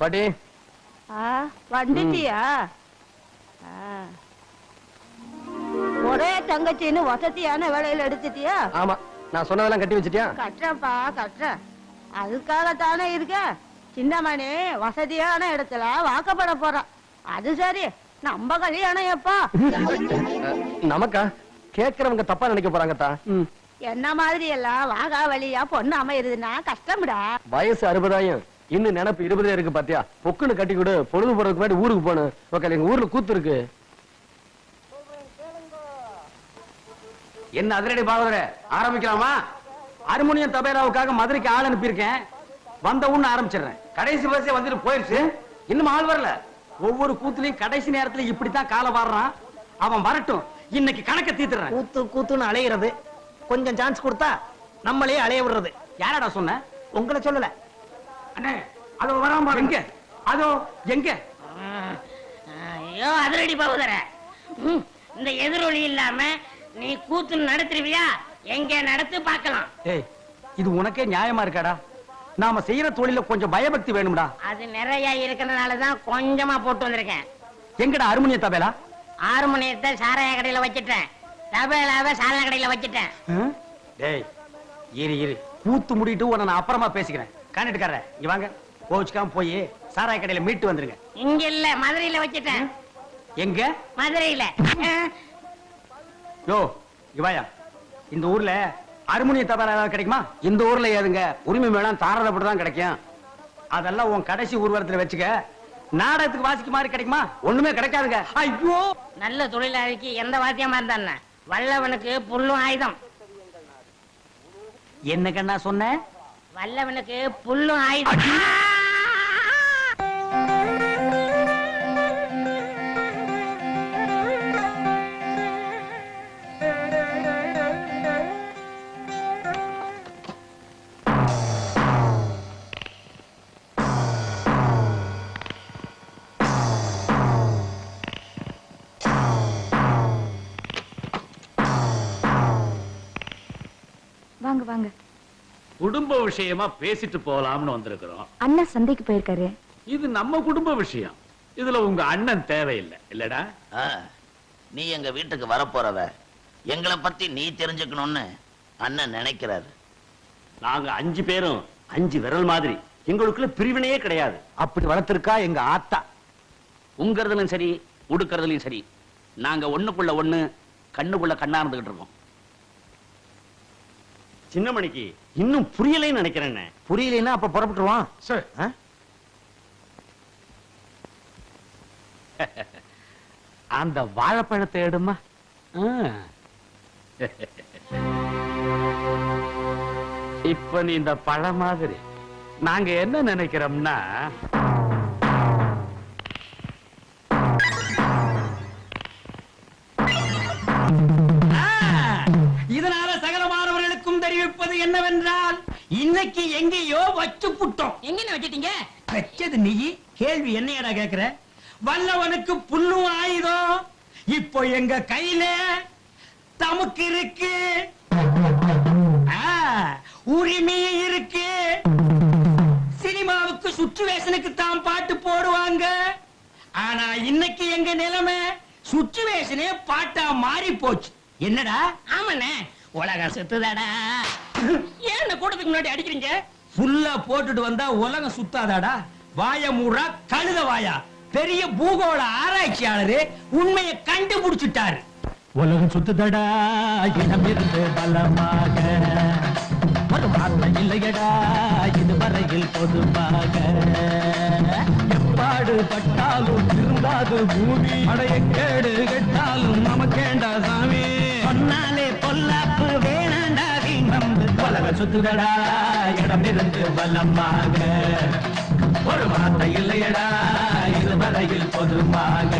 பாட்டி. வந்துட்டியா. ஒரே தங்கச்சின்னு வசதியான வேலையில எடுத்துட்டியா? ஆமா நான் சொன்னதெல்லாம் கட்டி வச்சிட்டியா? கட்டுறப்பா கட்டுறேன். அதுக்காகத்தானே இருக்க? சின்னமணி வசதியான இடத்துல வாக்கப்பட போறான் அது சரி நம்ம கல்யாணம் எப்பா? நமக்கா? கேக்குறவங்க தப்பா நினைக்க போறாங்கத்தா. என்ன மாதிரி எல்லாம் வாகா வழியா பொண்ணு அமையுதுன்னா கஷ்டம்டா. வயசு அறுபதாயிரம். இன்னும் நினைப்பு இருபதே இருக்கு பாத்தியா? பொக்குன்னு கட்டி கொடு பொழுது போறதுக்கு முன்னாடி ஊருக்கு போகணும் ஓகே எங்க ஊர்ல கூத்து இருக்கு. என்ன அதிரடி பாவதர ஆரம்பிக்கலாமா? அருமோனியம் தபேலாவுக்காக மதுரைக்கு ஆள் அனுப்பியிருக்கேன். வந்த உடனே ஆரம்பிச்சிடுறேன். கடைசி பஸ்ஸே வந்துட்டு போயிருச்சு. இன்னும் ஆள் வரல. ஒவ்வொரு கூத்துலயும் கடைசி நேரத்துல இப்படித்தான் காலை வாடுறான். அவன் வரட்டும். இன்னைக்கு கணக்க தீத்துறேன் கூத்து கூத்துன்னு அலையிறது. கொஞ்சம் சான்ஸ் கொடுத்தா நம்மளே அலைய விடுறது. யாரடா சொன்ன? உங்களை சொல்லல. அண்ணே அதோ வராம. எங்க? அதோ எங்க? ஐயோ அதிரடி பகுதர இந்த எதிரொலி இல்லாம நீ கூத்து நடத்துருவியா? எங்க நடத்து பார்க்கலாம். ஏய் இது உனக்கே நியாயமா இருக்காடா? நாம செய்யற தொழில கொஞ்சம் பயபக்தி வேணும்டா. அது நிறைய இருக்கிறதுனால தான் கொஞ்சமா போட்டு வந்திருக்கேன். எங்கடா அருமோனிய தபேலா ஆறு மணியத்தை சாராய கடையில வச்சிட்டேன். தபேலாவை சாராய கடையில வச்சிட்டேன்? டேய் இரு இரு. கூத்து முடிட்டு உன்னை நான் அப்புறமா பேசிக்கிறேன். காண்டிட்டுக்கார இங்க வாங்க. கோவிச்சுக்காம போய் சாராய கடையில மீட்டு வந்துருங்க. இங்க இல்ல மதுரையில வச்சிட்டேன். எங்க? மதுரையில. யோ இங்க வாயா. இந்த ஊர்ல அருமுனிய தபால் ஏதாவது கிடைக்குமா? இந்த ஊர்ல ஏதுங்க? உரிமை மேளம் தாரதப்பட்டு தான் கிடைக்கும். அதெல்லாம் உன் கடைசி ஊர்வலத்துல வச்சுக்க நாடகத்துக்கு வாசிக்க மாதிரி கிடைக்குமா? ஒண்ணுமே கிடைக்காதுங்க. ஐயோ! நல்ல தொழிலாளிக்கு எந்த வாத்தியமா இருந்தா வல்லவனுக்கு புல்லும் ஆயுதம். என்ன கண்ணா சொன்ன? வல்லவனுக்கு புல்லும் ஆயுதம். வாங்க வாங்க. குடும்ப விஷயமா பேசிட்டு போலாம்னு வந்திருக்கிறோம். அண்ணா சந்தைக்கு போயிருக்காரு. இது நம்ம குடும்ப விஷயம். இதுல உங்க அண்ணன் தேவையில்லை. இல்லடா? நீ எங்க வீட்டுக்கு வரப்போறவ எங்களை பத்தி நீ தெரிஞ்சுக்கணும்னு அண்ணன் நினைக்கிறாரு. நாங்க அஞ்சு பேரும் அஞ்சு விரல் மாதிரி. எங்களுக்குள்ள பிரிவினையே கிடையாது. அப்படி வளர்த்திருக்கா எங்க ஆத்தா. உங்கறதுலயும் சரி உடுக்கறதுலயும் சரி. நாங்க ஒண்ணுக்குள்ள ஒண்ணு கண்ணுக்குள்ள கண்ணா இருந்துகிட்டு இருக்கோம். சின்னமணிக்கு இன்னும் புரியலைன்னு நினைக்கிறேன் புரியலைன்னா அப்ப புறப்பட்டுருவான் சார்? அந்த வாழைப்பழத்தை எடுமா. இப்ப நீ இந்த பழம் மாதிரி நாங்க என்ன நினைக்கிறோம்னா என்னவென்றால் இன்னைக்கு எங்கேயோ வச்சு புட்டோம் எங்க வச்சிட்டீங்க? வச்சது நீ. கேள்வி என்னையடா கேக்குற? வல்லவனுக்கு புல்லும் ஆயுதம் இப்போ எங்க கையில தமக்கு இருக்கு. உரிமையும் இருக்கு. சினிமாவுக்கு சுச்சுவேஷனுக்கு தான் பாட்டு போடுவாங்க. ஆனா இன்னைக்கு எங்க நிலைமை? சுச்சுவேஷனே பாட்டா மாறி போச்சு என்னடா? ஆமாண்ணே. உலகம் சுத்துதாடா. ஏன் போட்டதுக்கு கூட்டத்துக்கு முன்னாடி அடிக்கிறீங்க? ஃபுல்லா போட்டுட்டு வந்தா உலகம் சுத்தாதாடா? வாய மூடா கழுத வாயா. பெரிய பூகோள ஆராய்ச்சியாளரு உண்மையை கண்டுபிடிச்சிட்டாரு. உலகம் சுத்துதடா இடம் இருந்து பலமாக. ஒரு வார்த்தை இல்லையடா இதுவரையில் பொதுவாக. எப்பாடு பட்டாலும் திருந்தாது பூமி. அடைய கேடு சுத்துதடா இடமிருந்து வல்லமாக ஒரு வார்த்தை இல்லையடா இதுவரையில் பொதுவாக.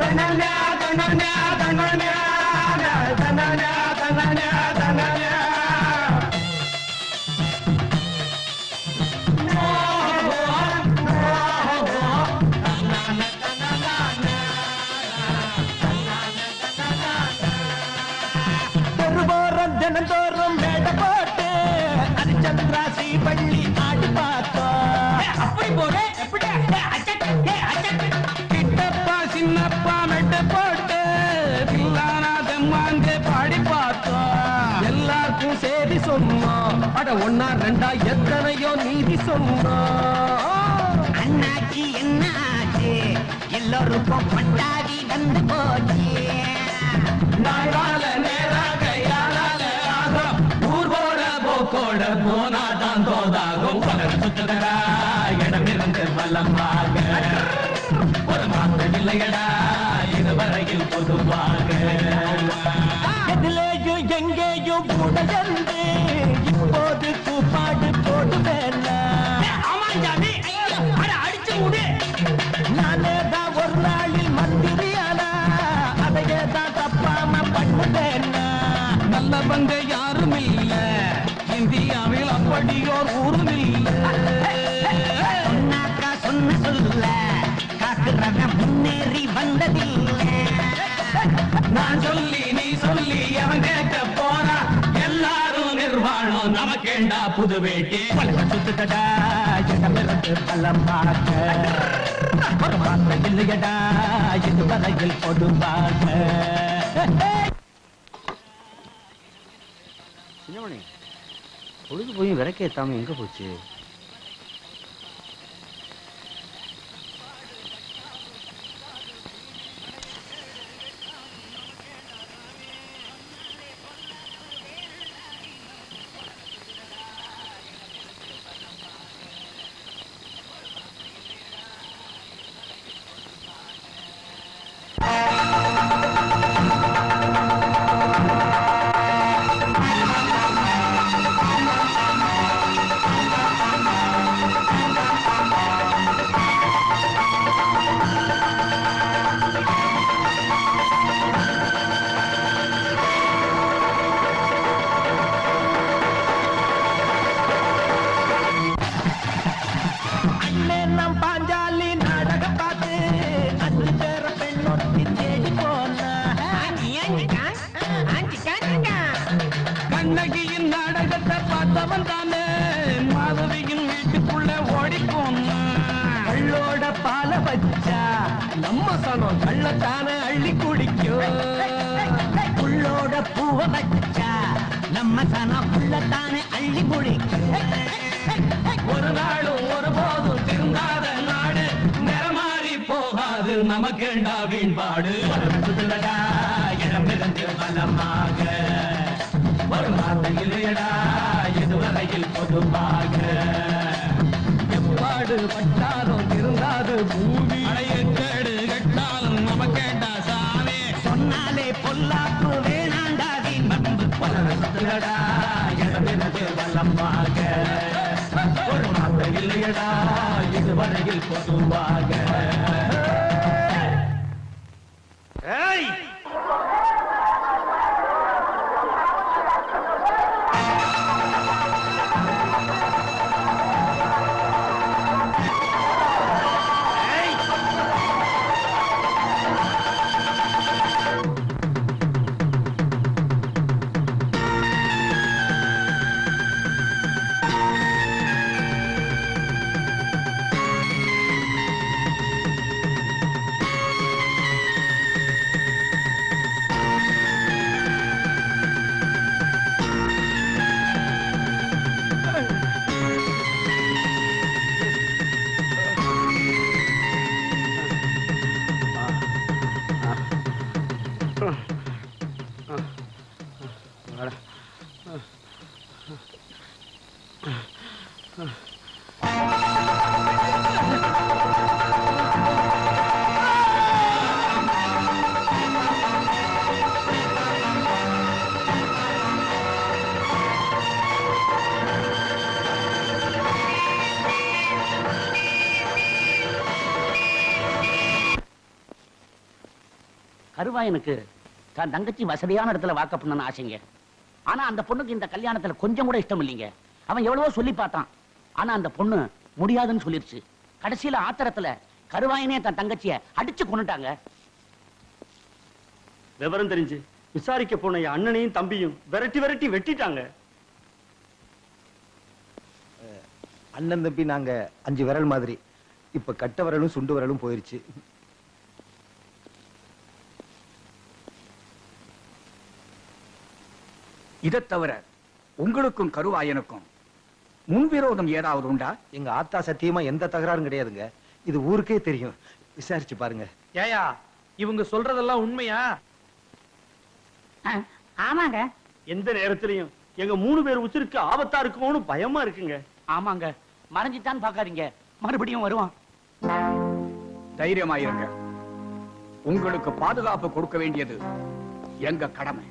தன்னண்டா தன்னண்டா தினந்தோறும் மேடை போட்டு அரிச்சந்திராசி பள்ளி ஆடி பார்த்தோம். அப்படி போறேன் எப்படி கிட்டப்பா சின்னப்பா மெட்டு போட்டு பில்லானாதம் வாங்க பாடி பார்த்தோம். எல்லாருக்கும் சேதி சொன்னோம். அட ஒன்னா ரெண்டா எத்தனையோ நீதி சொன்னோம். அண்ணாச்சி என்ன ஆச்சு எல்லோருக்கும் பட்டாவி வந்து போச்சு பலர் சுத்துதடா இடமிருந்து வல்லமாக ஒரு மாற்றம் இல்லையடா இதுவரையில் பொதுவாக. எதிலேயும் எங்கேயும் உடையந்து இப்போது கூப்பாடு போடு ஆமாஞ்சாமி அட அடிச்சு விடு நானே தான் ஒரு நாளில் மந்திரியானா? அதையே தான் தப்பாம பண்ணுவேன்னா நல்லவங்க யாரும் இல்ல. இந்தியாவில் அப்படியோர் ஊரும் சொன்னாக்கா சொன்ன சொல்ல காக்குறவன் முன்னேறி வந்ததில்லை. நான் சொல்லி நீ சொல்லி அவன் கேட்க போறா. எல்லாரும் நிர்வாணம் நமக்கேண்டா புது வேட்டி. சுத்துக்கடா இடமிருந்து ஒரு வார்த்தை இல்லையடா இதுவரையில் பொதுவாக சின்னமணி பொழுது போய் விளக்கேத்தாம எங்க போச்சு? அண்ணன் நம் பாஞ்சாலி நாடகம் பார்த்து அஞ்சு பேர பெண்ணொட்டி தேடி கண்ணகியின் நாடகத்தை பார்த்தவன் தானே. மாதவியின் வீட்டுக்குள்ள ஓடி கள்ளோட பால வச்சா நம்ம சனம் கள்ளத்தான அள்ளி குடிக்கும். புள்ளோட பூவ வச்சா நம்ம சனா புள்ளத்தானே அள்ளி குடிக்கும் ஒரு நாளும் ஒரு போதும் திருந்தாத நாடு. நிறமாறி போகாது நமக்கேண்டா வீண்பாடு. இடமிருந்து பலமாக. ஒரு வார்த்தை இல்லையடா இதுவரையில் பொதுவாக இதுவரையில் பொதுவாக கருவாயனுக்கு தான் தங்கச்சி வசதியான இடத்துல வாக்க பண்ணணும்னு ஆசைங்க. ஆனா அந்த பொண்ணுக்கு இந்த கல்யாணத்துல கொஞ்சம் கூட இஷ்டம் இல்லைங்க. அவன் எவ்வளவோ சொல்லி பார்த்தான். ஆனா அந்த பொண்ணு முடியாதுன்னு சொல்லிருச்சு. கடைசியில ஆத்திரத்துல கருவாயனே தன் தங்கச்சிய அடிச்சு கொண்டுட்டாங்க விவரம் தெரிஞ்சு விசாரிக்க போன என் அண்ணனையும் தம்பியும் விரட்டி விரட்டி வெட்டிட்டாங்க. அண்ணன் தம்பி நாங்க அஞ்சு விரல் மாதிரி. இப்ப கட்ட விரலும் சுண்டு விரலும் போயிருச்சு. இதைத் தவிர உங்களுக்கும் கருவாயனுக்கும் முன்விரோதம் ஏதாவது உண்டா? எங்க ஆத்தா சத்தியமா எந்த தகராறும் கிடையாதுங்க. இது ஊருக்கே தெரியும். விசாரிச்சு பாருங்க. ஏயா இவங்க சொல்றதெல்லாம் உண்மையா? ஆமாங்க. எந்த நேரத்திலையும்? எங்க மூணு பேர் உசிருக்கு ஆபத்தா இருக்குமோன்னு பயமா இருக்குங்க. ஆமாங்க. மறைஞ்சிட்டான்னு பாக்காதீங்க மறுபடியும் வருவான். தைரியமாயிருங்க. உங்களுக்கு பாதுகாப்பு கொடுக்க வேண்டியது எங்க கடமை.